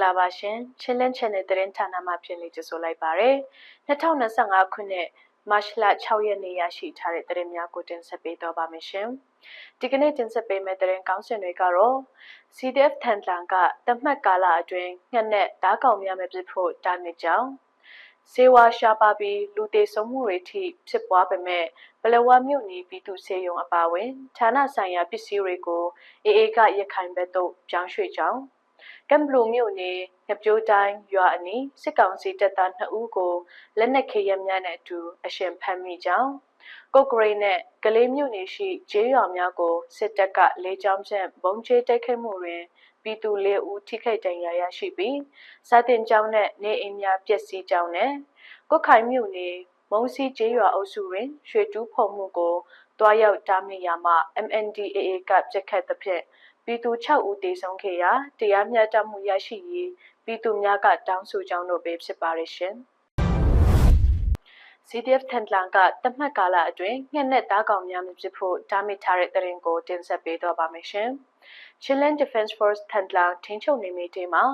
္ဂလာပါရှင်ချင်းလင်း channel သတင်းဌာနမှဖြစ်နေကြဆိုလိုက်ပါရယ်2025ခုနှစ်မတ်လ6ရက်နေ့ရရှိထားတဲ့သတင်းများကိုတင်ဆက်ပေးတော့ပါမယ်ရှင်ဒီကနေ့တင်ဆက်ပေးမယ့်သတင်းကောင်းစင်တွေကတော့ CDF ထန်တန်ကတမတ်ကာလအတွင်းငှက်နဲ့ဓားကောင်များမဖြစ်ဖို့တားမြစ်ကြောင်းစေဝါရှာပါပြီးလူသေးဆုံးမှုတွေထိဖြစ်ပွားပေမဲ့ဘလဝမြို့နယ်ပြည်သူစေယုံအပါအဝင်ဌာနဆိုင်ရာပစ္စည်းတွေကိုအေအေကရခိုင်ဘက်သို့ပြောင်းရွှေ့ကြောင်း ကမ်ဘလူမြို့နယ်ငပြိုးတိုင်းရွာအနီးစစ်ကောင်စီတပ်သား2ဦးကိုလက်နက်ခဲယမ်းများနဲ့အတူအရှင်ဖမ်းမိကြောင်းကုတ်ဂရိတ်နဲ့ကလေးမြို့နယ်ရှိဂျေးရွာများကိုစစ်တပ်ကလေကြောင်းဖြင့်ဘုံကျဲတိုက်ခိုက်မှုတွင်ပြည်သူလေးဦးထိခိုက်ဒဏ်ရာရရှိပြီးစာတင်ကျောင်းနဲ့နေအိမ်များပျက်စီးကြောင်းနဲ့ကုတ်ခိုင်မြို့နယ်မုံစီကျေးရွာအုပ်စုတွင်ရွှေတူးဖုံမှုကိုတွားရောက်တားမြစ်ရာမှ MNDAA ကပြစ်ခတ်သဖြင့် ပြည်သူ6ဦးသေဆုံးခဲ့ရာတရားမျှတမှုရရှိရေးပြည်သူများကတောင်းဆိုကြောင်းတို့ပဲဖြစ်ပါရရှင်။ CDF ထန်တလန်ကတမတ်ကာလအတွင်းငှက်နဲ့တားကောင်များမဖြစ်ဖို့တားမြစ်ထားတဲ့တရင်ကိုတင်ဆက်ပေးတော့ပါမယ်ရှင်။ Chilean Defense Force ထန်တလန်ထင်းချုပ်နေမိတေမှာ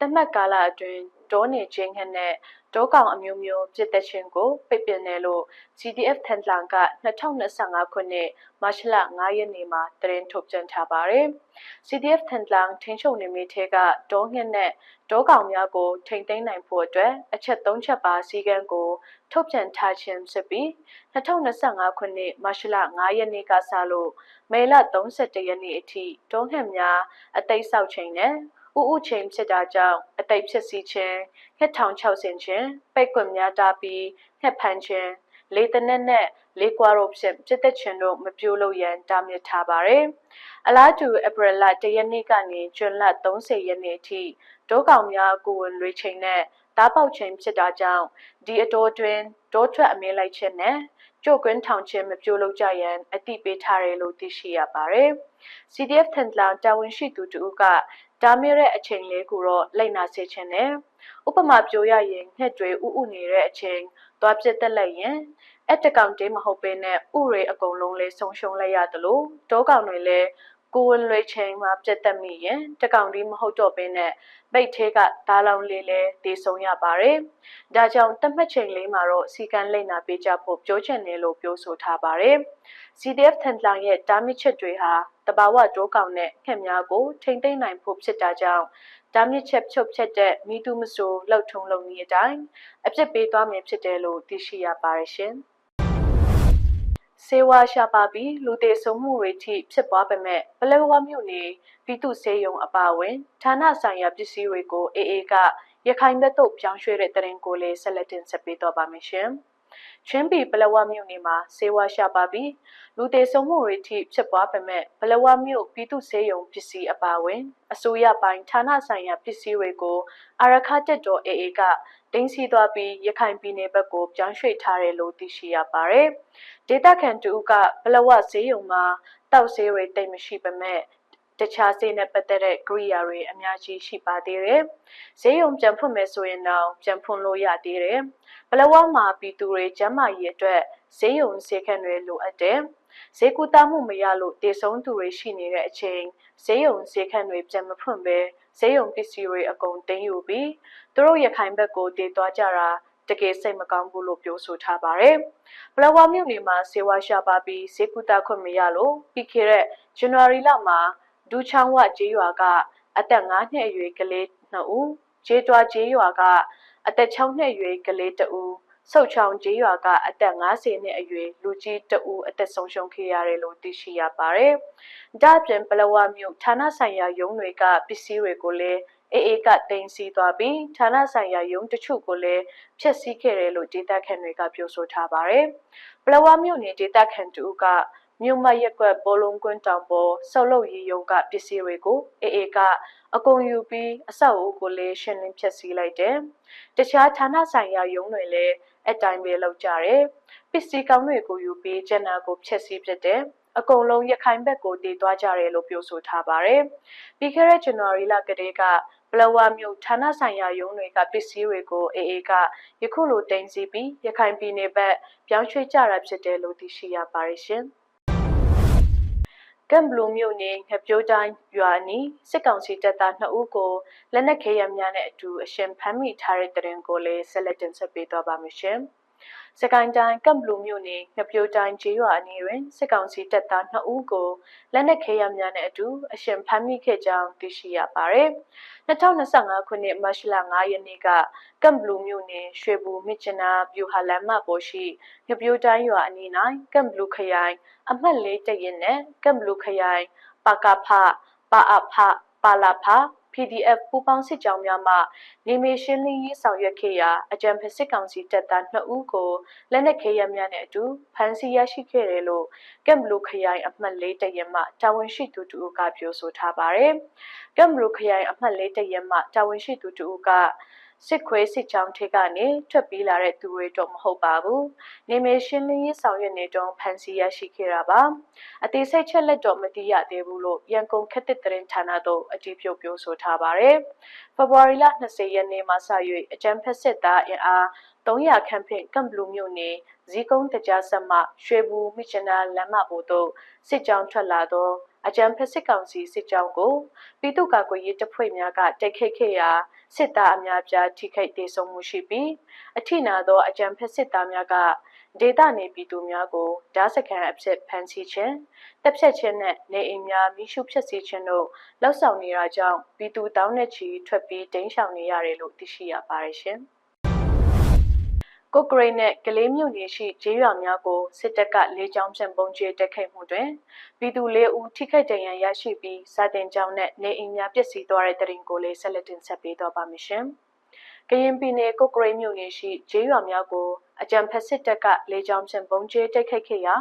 တမတ်ကာလအတွင်း တောနေချင်းငှက်နဲ့တောကောင်အမျိုးမျိုးပြစ်သက်ခြင်းကိုပိတ်ပင်တယ်လို့ CDF ထန်တလန်က2025ခုနှစ်မတ်လ9ရက်နေ့မှာတရင်ထုတ်ပြန်ထားပါတယ်။ CDF ထန်တလန်ထင်းချုပ်နေမိထဲကတောငှက်နဲ့တောကောင်များကိုထိမ့်သိမ်းနိုင်ဖို့အတွက်အချက်၃ချက်ပါစည်းကမ်းကိုထုတ်ပြန်ထားခြင်းဖြစ်ပြီး2025ခုနှစ်မတ်လ9ရက်နေ့ကစလို့မေလ31ရက်နေ့အထိတောငှက်များအသိဆောက်ချိန်နဲ့ ဥဥချိန်ဖြစ်တာကြောင့်အသိဖြစ်စီခြင်းငှက်ထောင်6ဆင်ခြင်းပိတ်ကွက်များတာပြီးငှက်ဖန်ခြင်းလေတနက်နဲ့လေးကွာတို့ဖြင့်ပြစ်သက်ခြင်းတို့မပြုလုပ်ရန်တားမြစ်ထားပါတယ်။အလားတူဧပြီလ1ရက်နေ့ကနေဇွန်လ30ရက်နေ့အထိဒုကောင်များကိုဝင်လွေချိန်နဲ့တားပေါက်ခြင်းဖြစ်တာကြောင့်ဒီအတော်တွင်တောထွက်အမင်းလိုက်ခြင်းနဲ့ကြိုကွင်းထောင်ခြင်းမပြုလုပ်ကြရန်အတိပေးထားတယ်လို့သိရှိရပါတယ်။ CDF ထန်တလန်တာဝန်ရှိသူတို့က တားမြစ်တဲ့အချိန်လေးကိုတော့လိုက်နာစေခြင်းနဲ့ဥပမာပြောရရင်ငှက်တွေဥဥနေတဲ့အချိန်သွားပြစ်တက်လိုက်ရင်အတကောင်တေးမဟုတ်ပေနဲ့ဥတွေအကုန်လုံးလေးဆုံးရှုံးလိုက်ရတယ်လို့တောကောင်တွေလည်း ကိုဝင်လွေချိန်မှာပြတ်တက်မိရင်တကောင်ဒီမဟုတ်တော့ဘဲနဲ့ပိတ်သေးကဒါလောင်လေးလဲတည်ဆုံးရပါတယ်။ဒါကြောင့်တတ်မှတ်ချိန်လေးမှာတော့စီကံလိမ့်နာပေးကြဖို့ပြောချင်တယ်လို့ပြောဆိုထားပါတယ်။ CDF ထန်တလန်ရဲ့တားမြစ်ချက်တွေဟာတဘာဝတိုးကောင်နဲ့ခက်များကိုထိမ့်သိမ့်နိုင်ဖို့ဖြစ်တာကြောင့်တားမြစ်ချက်ဖြုတ်ဖြတ်တဲ့မိသူမဆိုလှုပ်ထုံလုံကြီးအတိုင်းအပြစ်ပေးသွားမယ်ဖြစ်တယ်လို့သိရှိရပါတယ်ရှင်။ စေဝါရှာပါပြီးလူသေးဆုံးမှုတွေထိဖြစ်ပွားပေမဲ့ပလဲဝါမြို့နယ်ပြည်သူစေယုံအပါအဝင်ဌာနဆိုင်ရာပစ္စည်းတွေကိုအေအေကရခိုင်ဘက်သို့ပြောင်းရွှေ့တဲ့တရင်ကိုလည်းဆက်လက်တင်ဆက်ပေးတော့ပါမယ်ရှင်။ ချင်းပြည်ပလဝမြို့နယ်မှာစေဝါရှာပါပြီးလူသေးဆုံးမှုတွေထိဖြစ်ပွားပေမဲ့ပလဝမြို့ပြည်သူစေယုံပစ္စည်းအပါအဝင်အစိုးရပိုင်းဌာနဆိုင်ရာပစ္စည်းတွေကိုအာရခတက်တော်အေအေကတင်းစီသွားပြီးရခိုင်ပြည်နယ်ဘက်ကိုပြောင်းရွှေ့ထားတယ်လို့သိရှိရပါတယ်။ဒေသခံတူကဘလဝဈေးရုံမှာတောက်ဈေးတွေတိတ်မရှိပေမဲ့ တခြားဈေးနဲ့ပတ်သက်တဲ့ကိရိယာတွေအများကြီးရှိပါသေးတယ်။ဈေးရုံပြန်ဖွင့်မယ်ဆိုရင်တော့ပြန်ဖွင့်လို့ရသေးတယ်။ဘလဝမှာပြည်သူတွေကျန်းမာရေးအတွက်ဈေးရုံဈေးခန်းတွေလိုအပ်တယ်။ဈေးကူတာမှုမရလို့တည်ဆုံးသူတွေရှိနေတဲ့အချိန်ဈေးရုံဈေးခန်းတွေပြန်မဖွင့်ပဲဈေးရုံပစ္စည်းတွေအကုန်တင်းယူပြီးသူတို့ရခိုင်ဘက်ကိုတည်သွားကြတာတကယ်စိတ်မကောင်းဘူးလို့ပြောဆိုထားပါတယ်။ဘလဝမြို့နယ်မှာစေဝါရှာပါပြီးဈေးကူတာခွင့်မရလို့ပြီးခဲ့တဲ့ဇန်နဝါရီလမှာ ဒူချောင်းဝကျေးရွာကအသက်9နှစ်အရွယ်ကလေး2ဦးကျေးတွားကျေးရွာကအသက်6နှစ်အရွယ်ကလေး2ဦးဆုတ်ချောင်းကျေးရွာကအသက်50နှစ်အရွယ်လူကြီး2ဦးအသက်ဆုံးရှုံးခဲ့ရတယ်လို့သိရှိရပါတယ်။ဒါ့အပြင်ပလဝမြို့ဌာနဆိုင်ရာရုံးတွေကပစ္စည်းတွေကိုလည်းအေအေကတင်စီသွားပြီးဌာနဆိုင်ရာရုံးတချို့ကိုလည်းဖျက်ဆီးခဲ့တယ်လို့ဒေသခံတွေကပြောဆိုထားပါတယ်။ပလဝမြို့နယ်ဒေသခံတူက မြို့မရက်ကွက်ဘောလုံးကွင်းတောင်ပေါ်ဆောက်လုပ်ရေးရုံကပစ္စည်းတွေကိုအေအေကအကုန်ယူပြီးအဆောက်အဦကိုလည်းရှင်းလင်းဖျက်ဆီးလိုက်တယ်။တခြားဌာနဆိုင်ရာရုံးတွေလည်းအတိုင်းပဲလုပ်ကြတယ်။ပစ္စည်းကောင်းတွေကိုယူပြီးကျန်တာကိုဖျက်ဆီးပစ်တယ်။အကုန်လုံးရခိုင်ဘက်ကိုတည်သွားကြတယ်လို့ပြောဆိုထားပါတယ်။ပြီးခဲ့တဲ့ဇန်နဝါရီလကတည်းကပလဝမြို့ဌာနဆိုင်ရာရုံးတွေကပစ္စည်းတွေကိုအေအေကယခုလိုတင်စီပြီးရခိုင်ပြည်နယ်ဘက်ပြောင်းရွှေ့ကြတာဖြစ်တယ်လို့သိရှိရပါတယ်ရှင်။ ကမ်ဘလူးမြို့နယ်ငပြိုးတိုင်းရွာနီစစ်ကောင်စီတပ်သား2ဦးကိုလက်နက်ခဲယမ်းများနဲ့အတူအရှင်ဖမ်းမိထားတဲ့တဲ့ရင်ကိုလည်းဆက်လက်တင်ဆက်ပေးသွားပါမယ်ရှင်။ စကိုင်းတိုင်းကမ်ဘလူးမြို့နယ်ငပြိုးတိုင်းကျေးရွာအနီးတွင်စစ်ကောင်စီတပ်သား2ဦးကိုလက်နက်ခဲယမ်းများနဲ့အတူအရှင်ဖမ်းမိခဲ့ကြောင်းသိရှိရပါတယ်။2025ခုနှစ်မတ်လ9ရက်နေ့ကကမ်ဘလူးမြို့နယ်ရွှေဘူမြစ်ချနာဗျူဟာလမ်းမပေါ်ရှိငပြိုးတိုင်းရွာအနီး၌ကမ်ဘလူးခရိုင်အမှတ်၄တရင်နဲ့ကမ်ဘလူးခရိုင်ပကဖပါအဖပါလာဖ PDF ပူးပေါင်းစစ်ကြောင်းများမှနေမီရှင်းလင်းရေးဆောင်ရွက်ခဲ့ရာအကြံဖက်စစ်ကောင်စီတပ်သား2ဦးကိုလက်နက်ခဲယမ်းများနဲ့အတူဖမ်းဆီးရရှိခဲ့တယ်လို့ကမ်ဘလူးခရိုင်အမှတ်၄တရင်မှတာဝန်ရှိသူတို့ကပြောဆိုထားပါတယ်။ကမ်ဘလူးခရိုင်အမှတ်၄တရင်မှတာဝန်ရှိသူတို့က စစ်ခွေးစစ်ချောင်းထိကနေထွက်ပြေးလာတဲ့သူတွေတော့မဟုတ်ပါဘူး။နေမေရှင်းလင်းရေးဆောင်ရွက်နေတုန်းဖမ်းဆီးရရှိခဲ့တာပါ။အသေးစိတ်ချက်လက်တော့မသိရသေးဘူးလို့ရန်ကုန်ခက်တစ်သတင်းဌာနသို့အကြည့်ပြုပြောဆိုထားပါတယ်။ဖေဖော်ဝါရီလ20ရက်နေ့မှစ၍အကြံဖက်စစ်သားအင်အား300ခန့်ဖြင့်ကမ်ဘလူးမြို့နယ်ဇီကုန်းတကြားဆက်မှရွှေဘူမိချနာလမ်းမပေါ်သို့စစ်ကြောင်းထွက်လာသော အကြံဖက်စစ်ကောင်စီစစ်ကြောင်းကိုပြည်သူ့ကာကွယ်ရေးတပ်ဖွဲ့များကတိုက်ခိုက်ခဲ့ရာစစ်သားအများပြားထိခိုက်ဒေဆုံးမှုရှိပြီးအထိနာသောအကြံဖက်စစ်သားများကဒေသနေပြည်သူများကိုဓာတ်စကန်အဖြစ်ဖမ်းဆီးခြင်းတပ်ဖြတ်ခြင်းနဲ့နေအိမ်များမိရှုဖျက်ဆီးခြင်းတို့လောက်ဆောင်နေတာကြောင့်ပြည်သူတောင်းနဲ့ချီထွက်ပြီးတိမ်းရှောင်နေရတယ်လို့သိရှိရပါတယ်ရှင်။ ကိုကရိတ်နဲ့ကလေးမြို့နယ်ရှိဂျေးရွာများကိုစစ်တပ်ကလေးချောင်းဖြန့်ပုံကျဲတက်ခိုက်မှုတွင်ပြည်သူလေးဦးထိခိုက်ဒဏ်ရာရရှိပြီးစာတင်ကြောင်းနဲ့နေအိမ်များပျက်စီးသွားတဲ့တရင်ကိုလည်းဆက်လက်တင်ဆက်ပေးတော့ပါမရှင်။ကရင်ပြည်နယ်ကိုကရိတ်မြို့နယ်ရှိဂျေးရွာများကိုအကြံဖက်စစ်တပ်ကလေးချောင်းဖြန့်ပုံကျဲတက်ခိုက်ခဲ့ရာ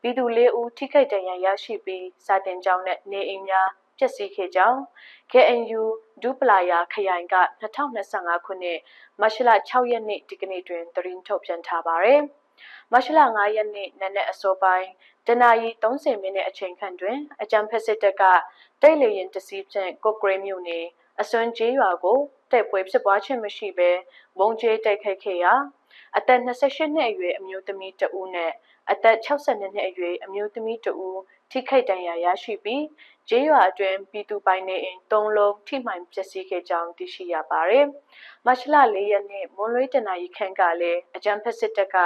ပြည်သူလေးဦးထိခိုက်ဒဏ်ရာရရှိပြီးစာတင်ကြောင်းနဲ့နေအိမ်များ ပျက်စီးခဲ့ကြောင်း KNU ဒူပလာယာခရိုင်က2025ခုနှစ်မတ်လ6ရက်နေ့ဒီကနေ့တွင်သတင်းထုတ်ပြန်ထားပါတယ်။မတ်လ9ရက်နေ့နနက်အစောပိုင်းတနာရီ30မိနစ်အချိန်ခန့်တွင်အကြံဖက်စစ်တပ်ကတိတ်လျင်တစီဖြင့်ကိုဂရိမြို့နယ်အစွန်ကျေးရွာကိုတိုက်ပွဲဖြစ်ပွားခြင်းမရှိဘဲမုံကျဲတိုက်ခိုက်ခဲ့ရာ အသက်28နှစ်အရွယ်အမျိုးသမီးတဦးနဲ့အသက်62နှစ်အရွယ်အမျိုးသမီးတဦးထိခိုက်ဒဏ်ရာရရှိပြီးဂျေးရွာအတွင်းပြည်သူပိုင်နေအိမ်၃လုံးထိမှန်ပျက်စီးခဲ့ကြောင်းသိရှိရပါတယ်။မတ်လ၄ရက်နေ့မွန်လွေးတနာရီခန့်ကလည်းအကြံဖက်စစ်တပ်က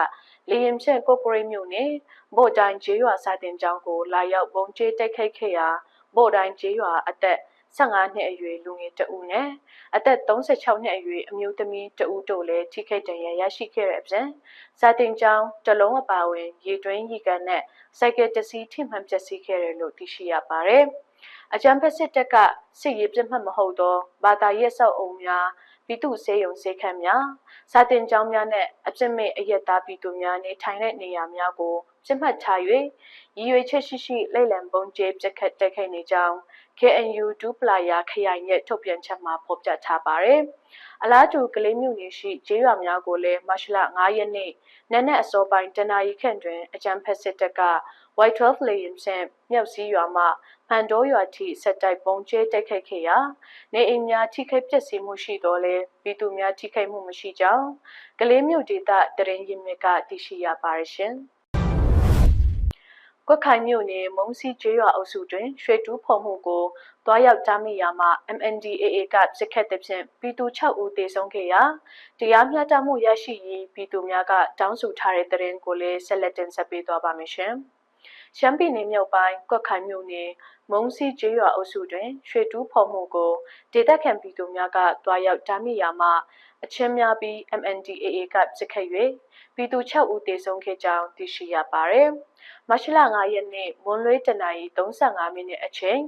လေရင်ဖြင့်ကိုပိုရိမြို့နယ်ဗို့တိုင်းဂျေးရွာစာတင်ကျောင်းကိုလာရောက်ပုံကျဲတိုက်ခိုက်ခဲ့ရာဗို့တိုင်းဂျေးရွာအသက် 15နှစ်အရွယ်လူငယ်တဦးနဲ့အသက်36နှစ်အရွယ်အမျိုးသမီးတဦးတို့လည်းထိခိုက်ဒဏ်ရာရရှိခဲ့တဲ့အပြင်စာတင်ကျောင်းတလုံးအပါအဝင်ရေတွင်းရေကန်နဲ့စိုက်ကယ်တစီထိမှန်ပျက်စီးခဲ့တယ်လို့သိရှိရပါတယ်။အကြံဖက်စစ်တပ်ကစစ်ရေးပြတ်မှတ်မဟုတ်သောဘာသာရေးဆောက်အုံများပြည်သူစေယုံစေခန့်များစာတင်ကျောင်းများနဲ့အပြစ်မဲ့အယက်သားပြည်သူများနေထိုင်တဲ့နေရာများကို ပြစ်မှတ်ထား၍ရည်ရွယ်ချက်ရှိရှိလိမ့်လံပုံကျဲပြက်ခတ်တိုက်ခိုက်နေကြောင်း KNU ဒူပလာယာခရိုင်ရဲ့ထုတ်ပြန်ချက်မှာဖော်ပြထားပါတယ်။အလားတူကလေးမျိုးနေရှိဂျေးရွာများကိုလည်းမတ်လ9ရက်နေ့နက်နက်အစောပိုင်းတနာရီခန့်တွင်အကြံဖက်စစ်တပ်က White 12 Lane ဖြင့်မြောက်စည်းရွာမှဖန်တိုးရွာထိဆက်တိုက်ပုံကျဲတိုက်ခိုက်ခဲ့ရာနေအိမ်များထိခိုက်ပျက်စီးမှုရှိတော်လဲပြည်သူများထိခိုက်မှုမရှိကြောင်းကလေးမျိုးဒေသတရင်ရင်းမြစ်ကသိရှိရပါရရှင်။ ကွက်ခိုင်မြို့နယ်မုံစီကျေးရွာအုပ်စုတွင်ရွှေတူးဖော်မှုကိုတွားရောက်ကြားမိရာမှာ MNDAA ကစစ်ခတ်တဲ့ဖြင့်ပြည်သူ6ဦးသေဆုံးခဲ့ရာတရားမျှတမှုရရှိရေးပြည်သူများကတောင်းဆိုထားတဲ့တဲ့ရင်ကိုလည်းဆက်လက်တင်ဆက်ပေးသွားပါမယ်ရှင်။ရှမ်းပြည်နယ်မြောက်ပိုင်းကွက်ခိုင်မြို့နယ်မုံစီကျေးရွာအုပ်စုတွင်ရွှေတူးဖော်မှုကိုဒေသခံပြည်သူများကတွားရောက်ကြားမိရာမှာ အချင်းများပြီး MNDAA ကစစ်ခတ်၍ပြည်သူ6ဦးသေဆုံးခဲ့ကြောင်းသိရှိရပါတယ်။မတ်လ9ရက်နေ့မွန်းလွဲတနာရီ35မိနစ်အချိန်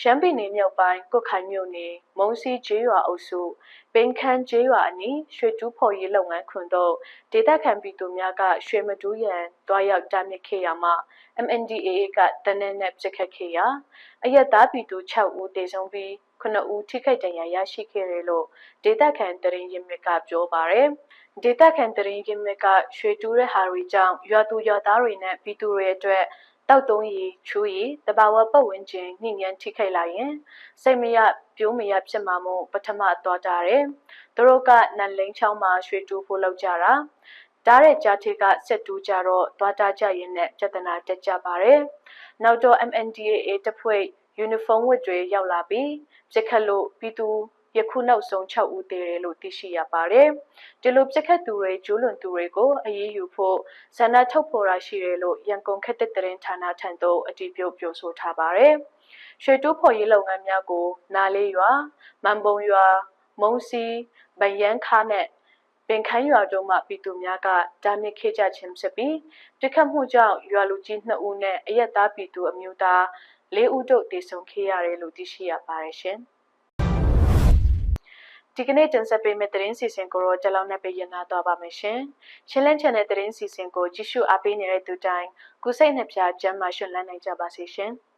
ရှမ်းပြည်နယ်မြောက်ပိုင်းကုတ်ခိုင်မြို့နယ်မုံစီကျေးရွာအုပ်စုပင်ခန်းကျေးရွာအနီးရွှေတူးဖော်ရေးလုပ်ငန်းခွင်တို့ဒေသခံပြည်သူများကရွှေမတူးရန်တွားရောက်တားမြစ်ခဲ့ရမှာ MNDAA ကတနက်နဲ့ပြစ်ခတ်ခဲ့ရာအရက်သားပြည်သူ6ဦးတေဆုံးပြီး 9ဦးထိခိုက်ဒဏ်ရာရရှိခဲ့တယ်လို့ဒေသခံတရင်ရင်မြစ်ကပြောပါတယ်။ဒေသခံတရင်ကင်းမြက်ကရွှေတူးတဲ့ဟာတွေကြောင့်ရွာသူရွာသားတွေနဲ့ပြည်သူတွေအတွက်တောက်တုံးရီချူရီတဘာဝပတ်ဝန်းကျင်ညှိနှံထိခိုက်လာရင်စိတ်မရပြိုးမရဖြစ်မှာမို့ပထမသွားကြတယ်။သူတို့ကနန်လိန်ချောင်းမှာရွှေတူးဖို့လောက်ကြတာ။တတားတဲ့ကြားထေကဆက်တူးကြတော့သွားတာကြရင်နဲ့ပြဿနာတက်ကြပါတယ်။နောက်တော့ MNDAA တပ်ဖွဲ့ ယူနီဖောင်းဝတ်တွေရောက်လာပြီးပြစ်ခတ်လို့ပြည်သူယခုနောက်ဆုံး6ဦးသေတယ်လို့သိရှိရပါတယ်။ဒီလိုပြစ်ခတ်သူတွေကျူးလွန်သူတွေကိုအရေးယူဖို့ဆန္ဒထုတ်ဖော်ရရှိတယ်လို့ရန်ကုန်ခက်တဲ့တရင်ဌာနထံသို့အတည်ပြုပြောဆိုထားပါတယ်။ရွှေတူးဖော်ရေးလုပ်ငန်းများကို နာလေးရွာမန်ပုံရွာမုံစီဗယန်းခါနဲ့ပင်ခန်းရွာတို့မှပြည်သူများကတားမြစ်ခဲ့ကြခြင်းဖြစ်ပြီးပြစ်ခတ်မှုကြောင့်ရွာလူကြီး2ဦးနဲ့အရက်သားပြည်သူအမျိုးသား ၄ဦးတို့တေဆုံခဲ့ရတယ်လို့သိရှိရပါတယ်ရှင်။ဒီကနေ့တင်ဆက်ပေးမယ့်သတင်းစီစဉ်ကိုတော့ကြလောက်နဲ့ပေးရနာတော့ပါမယ်ရှင်။ချင်းလန်းချန်တဲ့သတင်းစီစဉ်ကိုကြည့်ရှုအားပေးနေတဲ့သူတိုင်းကုစိတ်နှပြချမ်းမှရှင်လန်းနိုင်ကြပါစေရှင်။